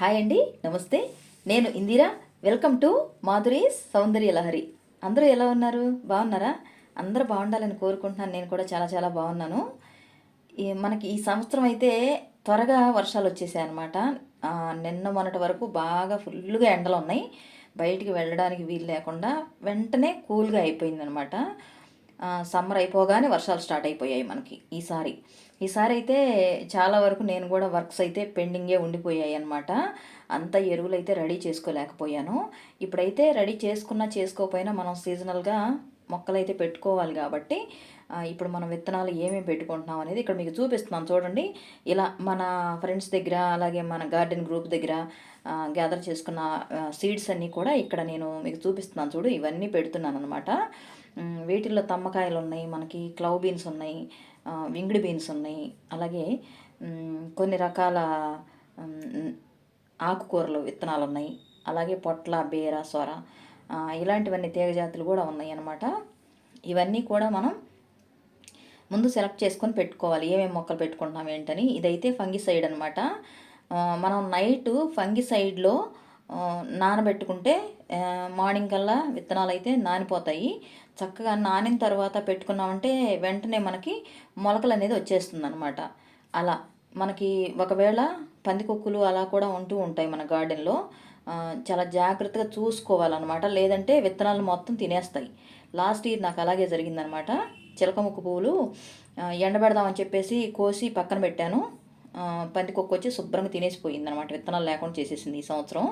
Hi అండి నమస్తే. నేను Indira. Welcome to Madhuri's Soundarya Lahari. అందరూ ఎలా ఉన్నారు? బాగున్నారా? అందరూ బాగుండాలని కోరుకుంటున్నాను. నేను కూడా చాలా చాలా బాగున్నాను. ఈ మనకి ఈ సంవత్సరం అయితే త్వరగా వర్షాలు వచ్చేసాయి అనమాట నిన్న మొన్నటి వరకు బాగా ఫుల్గా ఎండలు ఉన్నాయి. బయటికి వెళ్ళడానికి వీలు లేకుండా వెంటనే కూల్గా అయిపోయింది అనమాట సమ్మర్ అయిపోగానే వర్షాలు స్టార్ట్ అయిపోయాయి మనకి ఈసారి. ఈసారి అయితే చాలా వరకు నేను కూడా వర్క్స్ అయితే పెండింగే ఉండిపోయాయి అనమాట అంత ఎరువులు అయితే రెడీ చేసుకోలేకపోయాను. ఇప్పుడైతే రెడీ చేసుకున్నా చేసుకోకపోయినా మనం సీజనల్గా మొక్కలు అయితే పెట్టుకోవాలి కాబట్టి ఇప్పుడు మనం విత్తనాలు ఏమేమి పెట్టుకుంటున్నాం అనేది ఇక్కడ మీకు చూపిస్తున్నాను. చూడండి ఇలా మన ఫ్రెండ్స్ దగ్గర అలాగే మన గార్డెన్ గ్రూప్ దగ్గర గ్యాదర్ చేసుకున్న సీడ్స్ అన్నీ కూడా ఇక్కడ నేను మీకు చూపిస్తున్నాను. చూడు ఇవన్నీ పెడుతున్నాను అనమాట వీటిల్లో తమ్మకాయలు ఉన్నాయి మనకి క్లవ్ బీన్స్ ఉన్నాయి వింగిడి బీన్స్ ఉన్నాయి అలాగే కొన్ని రకాల ఆకుకూరలు విత్తనాలు ఉన్నాయి అలాగే పొట్ల బీర సొర ఇలాంటివన్నీ తీగ జాతులు కూడా ఉన్నాయి అన్నమాట ఇవన్నీ కూడా మనం ముందు సెలెక్ట్ చేసుకొని పెట్టుకోవాలి. ఏమేమి మొక్కలు పెట్టుకుంటున్నాం ఏంటని. ఇదైతే ఫంగిసైడ్ అనమాట మనం నైట్ ఫంగిసైడ్లో నానబెట్టుకుంటే మార్నింగ్ కల్లా విత్తనాలు అయితే నానిపోతాయి. చక్కగా నానిన తర్వాత పెట్టుకున్నామంటే వెంటనే మనకి మొలకలు అనేది వచ్చేస్తుంది అనమాట అలా మనకి ఒకవేళ పందికొక్కులు అలా కూడా ఉంటూ ఉంటాయి మన గార్డెన్లో. చాలా జాగ్రత్తగా చూసుకోవాలన్నమాట. లేదంటే విత్తనాలు మొత్తం తినేస్తాయి. లాస్ట్ ఇయర్ నాకు అలాగే జరిగిందనమాట చిలకముక్కు పువ్వులు ఎండబెడదామని చెప్పేసి కోసి పక్కన పెట్టాను. పందికొక్కు వచ్చి శుభ్రంగా తినేసిపోయిందనమాట విత్తనాలు లేకుండా చేసేసింది ఈ సంవత్సరం.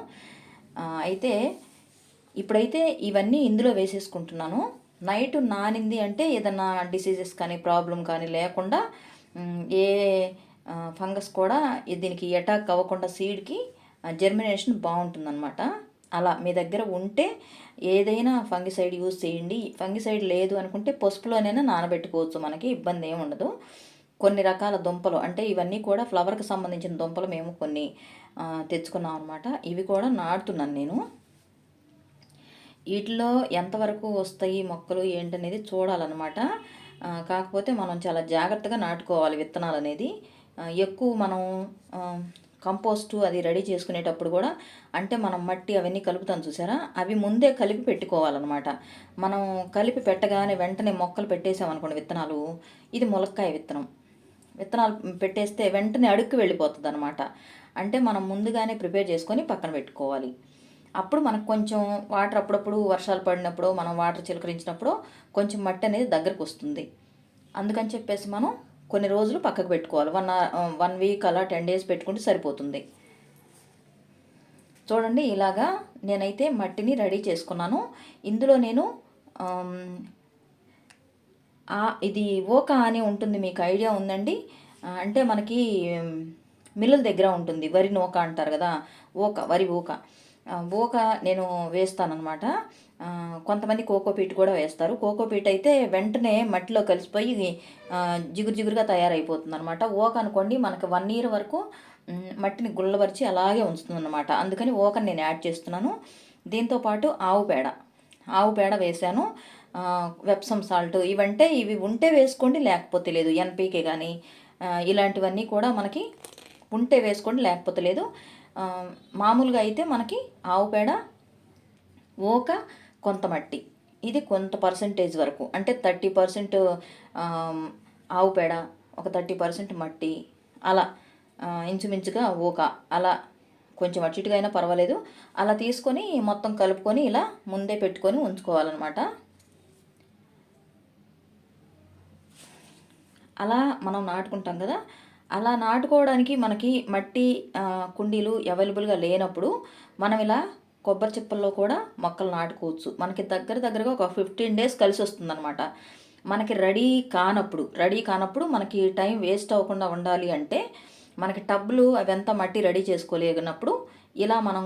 అయితే ఇప్పుడైతే ఇవన్నీ ఇందులో వేసేసుకుంటున్నాను. నైట్ నానింది అంటే ఏదన్నా డిసీజెస్ కానీ ప్రాబ్లం కానీ లేకుండా ఏ ఫంగస్ కూడా దీనికి అటాక్ అవ్వకుండా సీడ్కి జర్మినేషన్ బాగుంటుందన్నమాట. అలా మీ దగ్గర ఉంటే ఏదైనా ఫంగిసైడ్ యూజ్ చేయండి. ఫంగిసైడ్ లేదు అనుకుంటే పసుపులోనైనా నానబెట్టుకోవచ్చు. మనకి ఇబ్బంది ఏమి ఉండదు. కొన్ని రకాల దుంపలు అంటే ఇవన్నీ కూడా ఫ్లవర్కి సంబంధించిన దుంపలు మేము కొన్ని తెచ్చుకున్నాం అనమాట ఇవి కూడా నాటుతున్నాను నేను. వీటిలో ఎంతవరకు వస్తాయి మొక్కలు ఏంటనేది చూడాలన్నమాట. కాకపోతే మనం చాలా జాగ్రత్తగా నాటుకోవాలి విత్తనాలు అనేది. ఎక్కువ మనం కంపోస్టు అది రెడీ చేసుకునేటప్పుడు కూడా అంటే మనం మట్టి అవన్నీ కలుపుతాం చూసారా? అవి ముందే కలిపి పెట్టుకోవాలన్నమాట. మనం కలిపి పెట్టగానే వెంటనే మొక్కలు పెట్టేసామనుకోండి విత్తనాలు. ఇది ములక్కాయ విత్తనం. విత్తనాలు పెట్టేస్తే వెంటనే అడుక్కు వెళ్ళిపోతుంది అనమాట అంటే మనం ముందుగానే ప్రిపేర్ చేసుకొని పక్కన పెట్టుకోవాలి. అప్పుడు మనకు కొంచెం వాటర్ అప్పుడప్పుడు వర్షాలు పడినప్పుడు మనం వాటర్ చిలకరించినప్పుడు కొంచెం మట్టి అనేది దగ్గరకు వస్తుంది. అందుకని చెప్పేసి మనం కొన్ని రోజులు పక్కకు పెట్టుకోవాలి. వన్ వన్ వీక్ అలా టెన్ డేస్ పెట్టుకుంటే సరిపోతుంది. చూడండి ఇలాగా నేనైతే మట్టిని రెడీ చేసుకున్నాను. ఇందులో నేను ఇది ఓక అని ఉంటుంది మీకు ఐడియా ఉందండి. అంటే మనకి మిల్లుల దగ్గర ఉంటుంది. వరి నూక అంటారు కదా ఓక వరి ఊక. ఊక నేను వేస్తానమాట కొంతమంది కోకోపీట్ కూడా వేస్తారు. కోకోపీట్ అయితే వెంటనే మట్టిలో కలిసిపోయి జిగురు జిగురుగా తయారైపోతుంది అనమాట ఓక అనుకోండి మనకి వన్ ఇయర్ వరకు మట్టిని గుళ్ళవరిచి అలాగే ఉంచుతుందన్నమాట. అందుకని ఓకని నేను యాడ్ చేస్తున్నాను. దీంతోపాటు ఆవు పేడ. ఆవు పేడ వేశాను. Epsom salt. ఇవంటే ఇవి ఉంటే వేసుకోండి లేకపోతే లేదు. ఎన్పీకే కానీ ఇలాంటివన్నీ కూడా మనకి ఉంటే వేసుకోండి లేకపోతే లేదు. మామూలుగా అయితే మనకి ఆవు పేడ ఓక కొంత మట్టి. ఇది కొంత పర్సంటేజ్ వరకు. అంటే థర్టీ పర్సెంట్ ఆవు పేడ ఒక థర్టీ పర్సెంట్ మట్టి అలా ఇంచుమించుగా ఓక. అలా కొంచెం అటు అయినా పర్వాలేదు. అలా తీసుకొని మొత్తం కలుపుకొని ఇలా ముందే పెట్టుకొని ఉంచుకోవాలన్నమాట. అలా మనం నాటుకుంటాం కదా. అలా నాటుకోవడానికి మనకి మట్టి కుండీలు అవైలబుల్గా లేనప్పుడు మనం ఇలా కొబ్బరి చిప్పల్లో కూడా మొక్కలు నాటుకోవచ్చు. మనకి దగ్గర దగ్గరగా ఒక ఫిఫ్టీన్ డేస్ కలిసి వస్తుందన్నమాట. మనకి రెడీ కానప్పుడు రెడీ కానప్పుడు మనకి టైం వేస్ట్ అవ్వకుండా ఉండాలి అంటే మనకి టబ్లు అవంతా మట్టి రెడీ చేసుకోలేనప్పుడు ఇలా మనం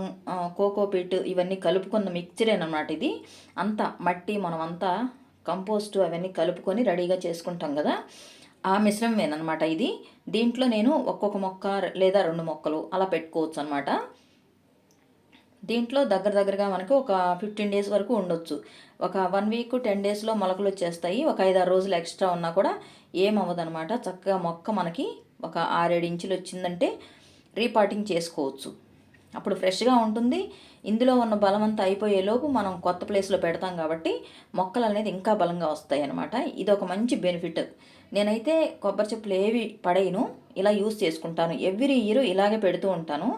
కోకోపీట్ ఇవన్నీ కలుపుకున్న మిక్చరేనమాట ఇది. అంతా మట్టి మనం అంతా కంపోస్ట్ అవన్నీ కలుపుకొని రెడీగా చేసుకుంటాం కదా. ఆ మిశ్రమమేనమాట ఇది. దీంట్లో నేను ఒక్కొక్క మొక్క లేదా రెండు మొక్కలు అలా పెట్టుకోవచ్చు అనమాట దీంట్లో దగ్గర దగ్గరగా మనకి ఒక ఫిఫ్టీన్ డేస్ వరకు ఉండొచ్చు. ఒక వన్ వీక్ టెన్ డేస్లో మొలకలు వచ్చేస్తాయి. ఒక ఐదారు రోజులు ఎక్స్ట్రా ఉన్నా కూడా ఏమవ్వదనమాట చక్కగా మొక్క మనకి ఒక ఆరేడు ఇంచులు వచ్చిందంటే రీపాటింగ్ చేసుకోవచ్చు. అప్పుడు ఫ్రెష్గా ఉంటుంది. ఇందులో ఉన్న బలం అంతా అయిపోయేలోపు మనం కొత్త ప్లేస్లో పెడతాం కాబట్టి మొక్కలు అనేది ఇంకా బలంగా వస్తాయి అనమాట ఇది ఒక మంచి బెనిఫిట్. నేనైతే కొబ్బరి చెప్పులు ఏవి పడేయను ఇలా యూస్ చేసుకుంటాను. ఎవ్రీ ఇయర్ ఇలాగే పెడుతూ ఉంటాను.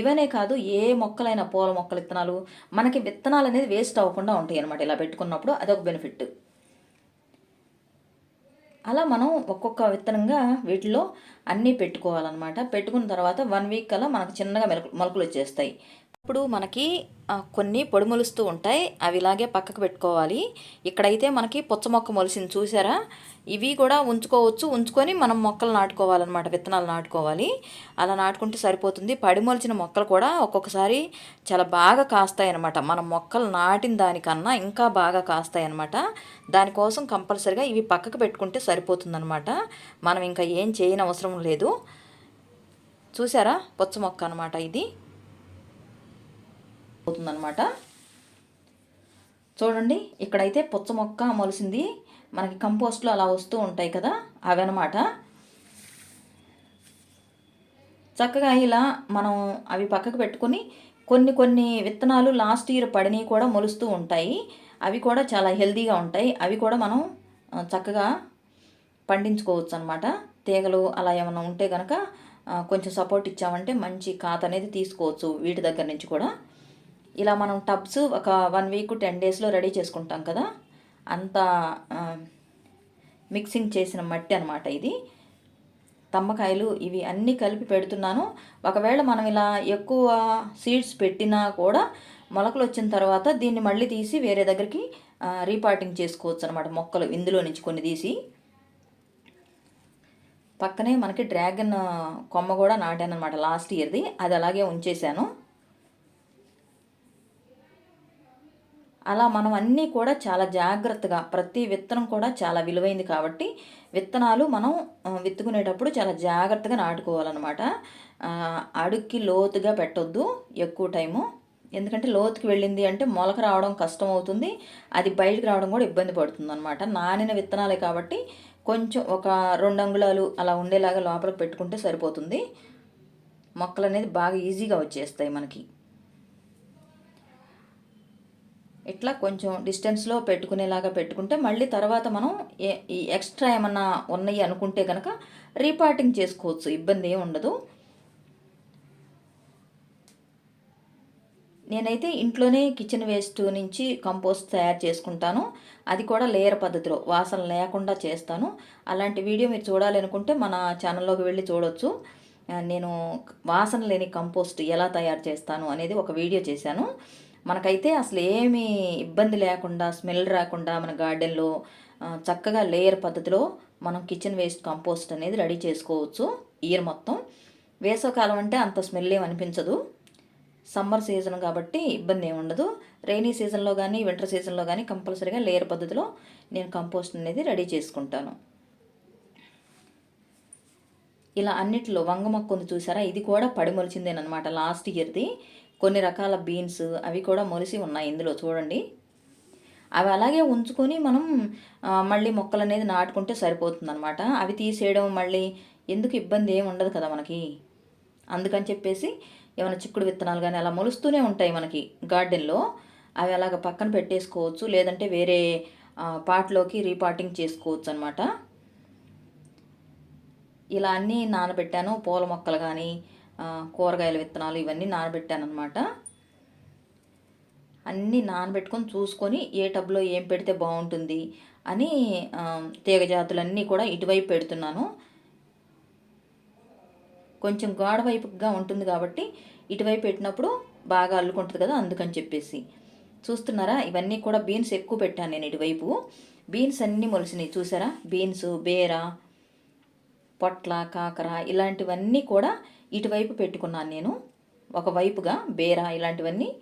ఇవనే కాదు ఏ మొక్కలైనా పూల మొక్కల విత్తనాలు మనకి విత్తనాలు అనేది వేస్ట్ అవ్వకుండా ఉంటాయి అనమాట ఇలా పెట్టుకున్నప్పుడు అదొక బెనిఫిట్. అలా మనం ఒక్కొక్క విత్తనంగా వీటిలో అన్నీ పెట్టుకోవాలన్నమాట. పెట్టుకున్న తర్వాత వన్ వీక్ కల్లా మనకు చిన్నగా మెలకు మొలకలు వచ్చేస్తాయి. ఇప్పుడు మనకి కొన్ని పొడి మొలుస్తూ ఉంటాయి. అవి ఇలాగే పక్కకు పెట్టుకోవాలి. ఇక్కడైతే మనకి పుచ్చ మొక్క మొలిసింది చూసారా? ఇవి కూడా ఉంచుకోవచ్చు. ఉంచుకొని మనం మొక్కలు నాటుకోవాలన్నమాట. విత్తనాలు నాటుకోవాలి. అలా నాటుకుంటే సరిపోతుంది. పడి మొలిచిన మొక్కలు కూడా ఒక్కొక్కసారి చాలా బాగా కాస్తాయి అన్నమాట మనం మొక్కలు నాటిన దానికన్నా ఇంకా బాగా కాస్తాయి అన్నమాట దానికోసం కంపల్సరిగా ఇవి పక్కకు పెట్టుకుంటే సరిపోతుందనమాట మనం ఇంకా ఏం చేయనవసరం లేదు. చూసారా? పుచ్చ మొక్క అనమాట ఇది. అవుతుందనమాట చూడండి ఇక్కడైతే పుచ్చ మొక్క మొలిసింది మనకి కంపోస్ట్లో అలా వస్తూ ఉంటాయి కదా అవన్నమాట. చక్కగా ఇలా మనం అవి పక్కకు పెట్టుకొని కొన్ని కొన్ని విత్తనాలు లాస్ట్ ఇయర్ పడినవి కూడా మొలుస్తూ ఉంటాయి. అవి కూడా చాలా హెల్తీగా ఉంటాయి. అవి కూడా మనం చక్కగా పండించుకోవచ్చు అనమాట తీగలు అలా ఏమైనా ఉంటే కనుక కొంచెం సపోర్ట్ ఇచ్చామంటే మంచి కాత అనేది తీసుకోవచ్చు వీటి దగ్గర నుంచి కూడా. ఇలా మనం టబ్స్ ఒక వన్ వీక్ టెన్ డేస్లో రెడీ చేసుకుంటాం కదా. అంత మిక్సింగ్ చేసిన మట్టి అనమాట ఇది. తమ్మకాయలు ఇవి అన్నీ కలిపి పెడుతున్నాను. ఒకవేళ మనం ఇలా ఎక్కువ సీడ్స్ పెట్టినా కూడా మొలకలు వచ్చిన తర్వాత దీన్ని మళ్ళీ తీసి వేరే దగ్గరికి రీపార్టింగ్ చేసుకోవచ్చు అనమాట మొక్కలు ఇందులో నుంచి కొన్ని తీసి. పక్కనే మనకి డ్రాగన్ కొమ్మ కూడా నాటాను అనమాట లాస్ట్ ఇయర్ది. అది అలాగే ఉంచేశాను. అలా మనం అన్నీ కూడా చాలా జాగ్రత్తగా ప్రతి విత్తనం కూడా చాలా విలువైంది కాబట్టి విత్తనాలు మనం విత్తుకునేటప్పుడు చాలా జాగ్రత్తగా నాటుకోవాలన్నమాట. అడుక్కి లోతుగా పెట్టొద్దు ఎక్కువ టైము. ఎందుకంటే లోతుకి వెళ్ళింది అంటే మొలక రావడం కష్టం అవుతుంది. అది బయటకు రావడం కూడా ఇబ్బంది పడుతుంది అనమాట నానిన విత్తనాలే కాబట్టి కొంచెం ఒక రెండు అంగుళాలు అలా ఉండేలాగా లోపలికి పెట్టుకుంటే సరిపోతుంది. మొక్కలు అనేది బాగా ఈజీగా వచ్చేస్తాయి మనకి. ఇట్లా కొంచెం డిస్టెన్స్లో పెట్టుకునేలాగా పెట్టుకుంటే మళ్ళీ తర్వాత మనం ఏ- ఈ ఎక్స్ట్రా ఏమన్నా ఉన్నాయి అనుకుంటే కనుక రీపార్టింగ్ చేసుకోవచ్చు. ఇబ్బంది ఏమి ఉండదు. నేనైతే ఇంట్లోనే కిచెన్ వేస్ట్ నుంచి కంపోస్ట్ తయారు చేసుకుంటాను. అది కూడా లేయర్ పద్ధతిలో వాసన లేకుండా చేస్తాను. అలాంటి వీడియో మీరు చూడాలి అనుకుంటే మన ఛానల్లోకి వెళ్ళి చూడొచ్చు. నేను వాసన లేని కంపోస్ట్ ఎలా తయారు చేస్తాను అనేది ఒక వీడియో చేశాను. మనకైతే అసలు ఏమీ ఇబ్బంది లేకుండా స్మెల్ రాకుండా మన గార్డెన్లో చక్కగా లేయర్ పద్ధతిలో మనం కిచెన్ వేస్ట్ కంపోస్ట్ అనేది రెడీ చేసుకోవచ్చు. ఇయర్ మొత్తం వేసవకాలం అంటే అంత స్మెల్ ఏం అనిపించదు. సమ్మర్ సీజన్ కాబట్టి ఇబ్బంది ఏమి ఉండదు. రైనీ సీజన్లో కానీ వింటర్ సీజన్లో కానీ కంపల్సరీగా లేయర్ పద్ధతిలో నేను కంపోస్ట్ అనేది రెడీ చేసుకుంటాను. ఇలా అన్నిటిలో వంగ మొక్క ఉంది చూసారా? ఇది కూడా పడి మొలిచిందేనమాట లాస్ట్ ఇయర్ది. కొన్ని రకాల బీన్స్ అవి కూడా మొలిసి ఉన్నాయి ఇందులో చూడండి. అవి అలాగే ఉంచుకొని మనం మళ్ళీ మొక్కలు అనేది నాటుకుంటే సరిపోతుందనమాట అవి తీసేయడం మళ్ళీ ఎందుకు ఇబ్బంది ఏమి ఉండదు కదా మనకి. అందుకని చెప్పేసి ఏమైనా చిక్కుడు విత్తనాలు కానీ అలా మొలుస్తూనే ఉంటాయి మనకి గార్డెన్లో. అవి అలాగ పక్కన పెట్టేసుకోవచ్చు లేదంటే వేరే ఆ, పాట్లోకి రీపాటింగ్ చేసుకోవచ్చు అనమాట ఇలా అన్నీ నానబెట్టాను పూల మొక్కలు కానీ కూరగాయల విత్తనాలు ఇవన్నీ నానబెట్టాను అనమాట అన్నీ నానబెట్టుకొని చూసుకొని ఏ టబ్లో ఏం పెడితే బాగుంటుంది అని తీగ జాతులన్నీ కూడా ఇటువైపు పెడుతున్నాను. కొంచెం గోడ వైపుగా ఉంటుంది కాబట్టి ఇటువైపు పెట్టినప్పుడు బాగా అల్లుకుంటుంది కదా అందుకని చెప్పేసి. చూస్తున్నారా? ఇవన్నీ కూడా బీన్స్ ఎక్కువ పెట్టాను నేను ఇటువైపు. బీన్స్ అన్నీ మొలిసినాయి. చూసారా? బీన్స్ బేర పొట్ల కాకర ఇలాంటివన్నీ కూడా ఇటువైపు పెట్టుకున్నాను నేను. ఒకవైపుగా బేర ఇలాంటివన్నీ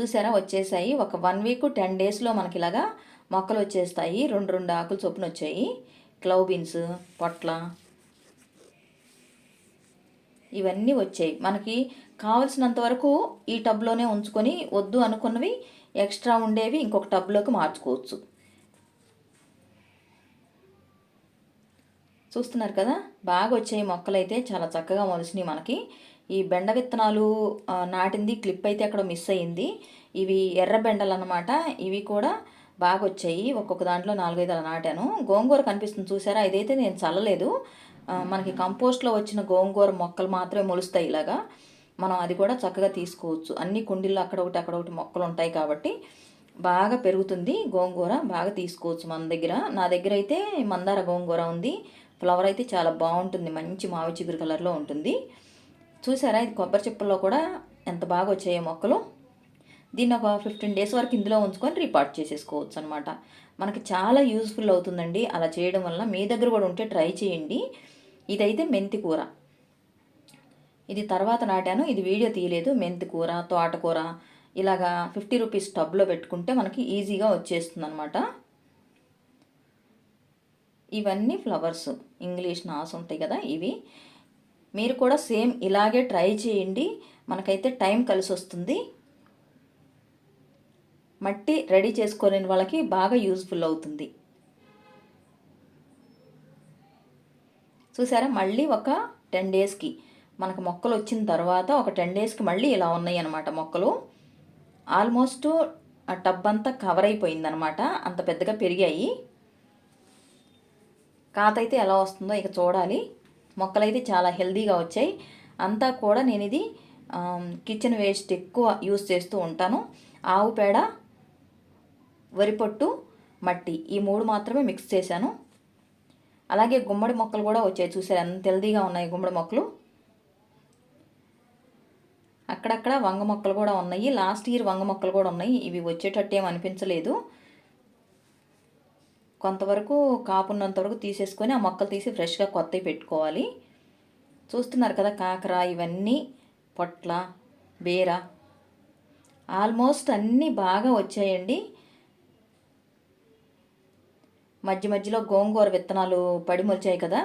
చూసారా? వచ్చేసాయి. ఒక వన్ వీక్ టెన్ డేస్లో మనకి ఇలాగా మొక్కలు వచ్చేస్తాయి. రెండు రెండు ఆకులు చొప్పున వచ్చాయి. క్లౌ బీన్స్ పొట్ల ఇవన్నీ వచ్చాయి. మనకి కావలసినంత వరకు ఈ టబ్లోనే ఉంచుకొని వద్దు అనుకున్నవి ఎక్స్ట్రా ఉండేవి ఇంకొక టబ్లోకి మార్చుకోవచ్చు. చూస్తున్నారు కదా? బాగా వచ్చాయి మొక్కలు అయితే చాలా చక్కగా మొలిచినాయి మనకి. ఈ బెండ విత్తనాలు నాటింది క్లిప్ అయితే అక్కడ మిస్ అయ్యింది. ఇవి ఎర్ర బెండలు అన్నమాట ఇవి కూడా బాగా వచ్చాయి ఒక్కొక్క దాంట్లో నాలుగైదు అలా నాటాను. గోంగూర కనిపిస్తుంది చూసారా? ఇదైతే నేను చల్లలేదు. మనకి కంపోస్ట్లో వచ్చిన గోంగూర మొక్కలు మాత్రమే మొలుస్తాయి ఇలాగా. మనం అది కూడా చక్కగా తీసుకోవచ్చు. అన్ని కుండీల్లో అక్కడ ఒకటి అక్కడ ఒకటి మొక్కలు ఉంటాయి కాబట్టి బాగా పెరుగుతుంది గోంగూర. బాగా తీసుకోవచ్చు మన దగ్గర. నా దగ్గర అయితే మందార గోంగూర ఉంది. ఫ్లవర్ అయితే చాలా బాగుంటుంది. మంచి మావి చిగురు కలర్లో ఉంటుంది. చూసారా? ఇది కొబ్బరి చిప్పల్లో కూడా ఎంత బాగా వచ్చాయో మొక్కలు. దీన్ని ఒక ఫిఫ్టీన్ డేస్ వరకు ఇందులో ఉంచుకొని రీపార్ట్ చేసేసుకోవచ్చు అనమాట మనకి చాలా యూస్ఫుల్ అవుతుందండి. అలా చేయడం వల్ల మీ దగ్గర కూడా ఉంటే ట్రై చేయండి. ఇదైతే మెంతి కూర. ఇది తర్వాత నాటాను. ఇది వీడియో తీయలేదు. మెంతి కూర తోటకూర ఇలాగా ఫిఫ్టీ రూపీస్ టబ్లో పెట్టుకుంటే మనకి ఈజీగా వచ్చేస్తుంది అనమాట ఇవన్నీ ఫ్లవర్స్. ఇంగ్లీష్ నాస్ ఉంటాయి కదా ఇవి. మీరు కూడా సేమ్ ఇలాగే ట్రై చేయండి. మనకైతే టైం కలిసి వస్తుంది మట్టి రెడీ చేసుకోలేని వాళ్ళకి బాగా యూజ్ఫుల్ అవుతుంది. చూసారా? మళ్ళీ ఒక టెన్ డేస్కి. మనకు మొక్కలు వచ్చిన తర్వాత ఒక టెన్ డేస్కి మళ్ళీ ఇలా ఉన్నాయి అనమాట మొక్కలు. ఆల్మోస్ట్ ఆ టబ్ అంతా కవర్ అయిపోయిందనమాట అంత పెద్దగా పెరిగాయి. కాత అయితే ఎలా వస్తుందో ఇక చూడాలి. మొక్కలైతే చాలా హెల్దీగా వచ్చాయి. అంతా కూడా నేను ఇది కిచెన్ వేస్ట్ ఎక్కువ యూస్ చేస్తూ ఉంటాను. ఆవు పేడ వరి పొట్టు మట్టి ఈ మూడు మాత్రమే మిక్స్ చేశాను. అలాగే గుమ్మడి మొక్కలు కూడా వచ్చాయి చూసారు ఎంత హెల్దీగా ఉన్నాయి గుమ్మడి మొక్కలు. అక్కడక్కడ వంగ మొక్కలు కూడా ఉన్నాయి. లాస్ట్ ఇయర్ వంగ మొక్కలు కూడా ఉన్నాయి. ఇవి వచ్చేటట్టు ఏం అనిపించలేదు. కొంతవరకు కాపున్నంత వరకు తీసేసుకొని ఆ మొక్కలు తీసి ఫ్రెష్గా కొత్తవి పెట్టుకోవాలి. చూస్తున్నారు కదా కాకర ఇవన్నీ పొట్ల బీర. ఆల్మోస్ట్ అన్నీ బాగా వచ్చాయండి. మధ్య మధ్యలో గోంగూర విత్తనాలు పడిమొలిచాయి కదా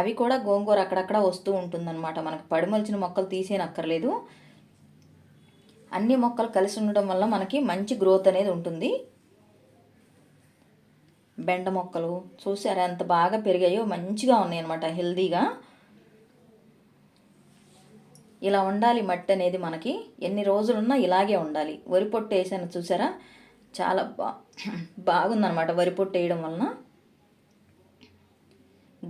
అవి కూడా గోంగూర అక్కడక్కడ వస్తూ ఉంటుందన్నమాట. మనకు పడిమొలిచిన మొక్కలు తీసేనక్కర్లేదు అన్ని మొక్కలు కలిసి ఉండడం వల్ల మనకి మంచి గ్రోత్ అనేది ఉంటుంది. బెండ మొక్కలు చూసారా? ఎంత బాగా పెరిగాయో మంచిగా ఉన్నాయి అనమాట హెల్దీగా. ఇలా ఉండాలి మట్టి అనేది మనకి. ఎన్ని రోజులున్నా ఇలాగే ఉండాలి. వరి పొట్టు వేసాను చూసారా? చాలా బా బాగుందనమాట వరి పొట్టు వేయడం వలన.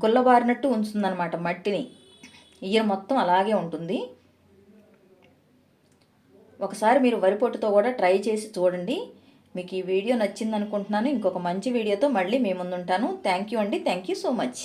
గుల్లబారినట్టు ఉంచుతుందనమాట మట్టిని. ఇయర్ మొత్తం అలాగే ఉంటుంది. ఒకసారి మీరు వరి పొట్టుతో కూడా ట్రై చేసి చూడండి. మీకు ఈ వీడియో నచ్చింది అనుకుంటున్నాను ఇంకొక మంచి వీడియోతో మళ్ళీ మీ ముందుంటాను. థ్యాంక్ యూ అండి. Thank you so much